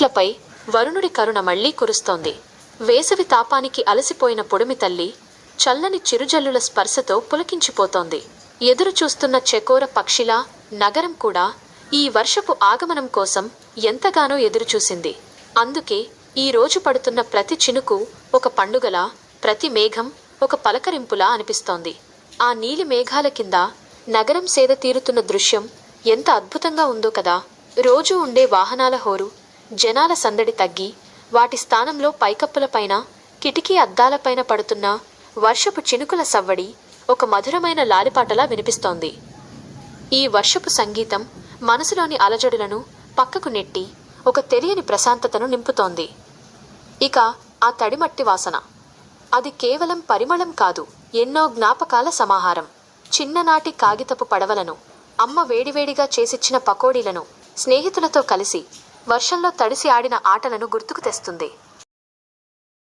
భూమిపై వరుణుడి కరుణ మళ్ళీ కురుస్తోంది. వేసవి తాపానికి అలసిపోయిన పొడిమి తల్లి చల్లని చిరుజల్లుల స్పర్శతో పులకించిపోతోంది. ఎదురు చూస్తున్న చెకోర పక్షిలా నగరం కూడా ఈ వర్షపు ఆగమనం కోసం ఎంతగానో ఎదురుచూసింది అందుకే ఈ రోజు పడుతున్న ప్రతి చినుకు ఒక పండుగలా ప్రతి మేఘం ఒక పలకరింపులా అనిపిస్తోంది. ఆ నీలి మేఘాల కింద నగరం సేద తీరుతున్న దృశ్యం ఎంత అద్భుతంగా ఉందో కదా. రోజూ ఉండే వాహనాల హోరు జనాల సందడి తగ్గి వాటి స్థానంలో పైకప్పులపైన కిటికీ అద్దాలపైన పడుతున్న వర్షపు చినుకుల సవ్వడి ఒక మధురమైన లాలిపాటలా వినిపిస్తోంది. ఈ వర్షపు సంగీతం మనసులోని అలజడులను పక్కకు నెట్టి ఒక తెలియని ప్రశాంతతను నింపుతోంది. ఇక ఆ తడిమట్టి వాసన. అది కేవలం పరిమళం కాదు ఎన్నో జ్ఞాపకాల సమాహారం. చిన్ననాటి కాగితపు పడవలను అమ్మ వేడివేడిగా చేసిచ్చిన పకోడీలను స్నేహితులతో కలిసి వర్షంలో తడిసి ఆడిన ఆటలను గుర్తుకు తెస్తుంది.